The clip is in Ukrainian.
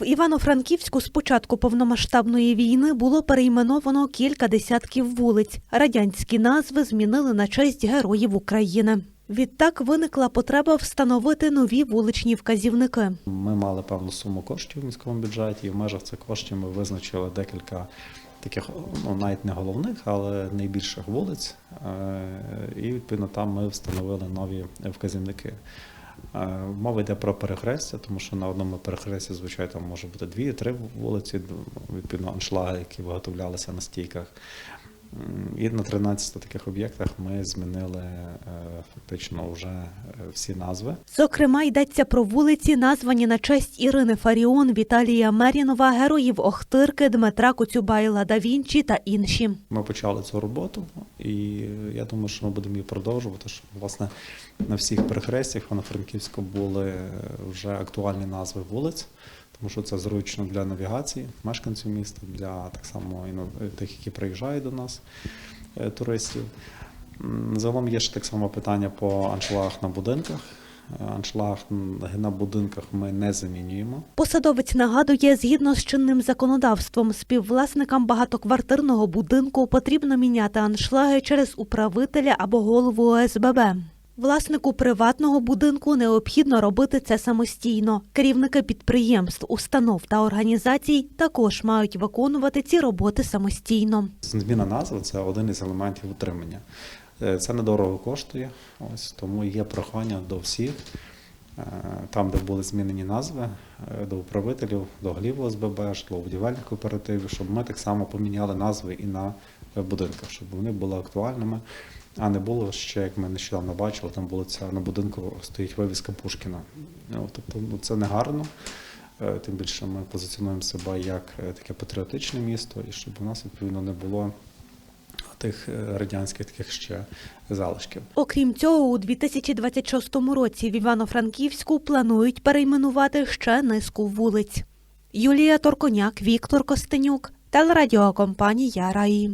В Івано-Франківську з початку повномасштабної війни було перейменовано кілька десятків вулиць. Радянські назви змінили на честь героїв України. Відтак виникла потреба встановити нові вуличні вказівники. Ми мали певну суму коштів в міському бюджеті, і в межах цих коштів ми визначили декілька таких, ну навіть не головних, але найбільших вулиць. Е, І відповідно там ми встановили нові вказівники. Е, Мова йде про перехрестя, тому що на одному перехресті, звичайно, там може бути дві-три вулиці, відповідно, аншлаги, які виготовлялися на стійках. І на 13 таких об'єктах ми змінили е, фактично вже е, всі назви. Зокрема, йдеться про вулиці, названі на честь Ірини Фаріон, Віталія Мерінова, героїв Охтирки, Дмитра Коцюбайла да Вінчі та інші. Ми почали цю роботу, і я думаю, що ми будемо її продовжувати. Що власне на всіх перехрестях на Франківську були вже актуальні назви вулиць, тому що це зручно для навігації мешканців міста, для так само іно- тих, які приїжджають до нас, е, туристів. Загалом є ще так само питання по аншлагах на будинках. Е, Аншлаг на будинках ми не замінюємо. Посадовець нагадує, згідно з чинним законодавством, співвласникам багатоквартирного будинку потрібно міняти аншлаги через управителя або голову ОСББ. Власнику приватного будинку необхідно робити це самостійно. Керівники підприємств, установ та організацій також мають виконувати ці роботи самостійно. Зміна назви це один із елементів утримання. Е, Це недорого коштує, ось тому є прохання до всіх, е, там, де були змінені назви, е, до управителів, до голів ОСББ, житлово-будівельних кооперативів, щоб ми так само поміняли назви і на будинках, щоб вони були актуальними, а не було ще, як ми нещодавно бачили, там вулиця на будинку стоїть вивіска Пушкіна. Ну, тобто ну, це не гарно. Е, Тим більше ми позиціонуємо себе як е, таке патріотичне місто, і щоб у нас відповідно не було тих е, радянських таких ще залишків. Окрім цього, у 2026 році в Івано-Франківську планують перейменувати ще низку вулиць. Юлія Торконяк, Віктор Костенюк, телерадіокомпанія Раї.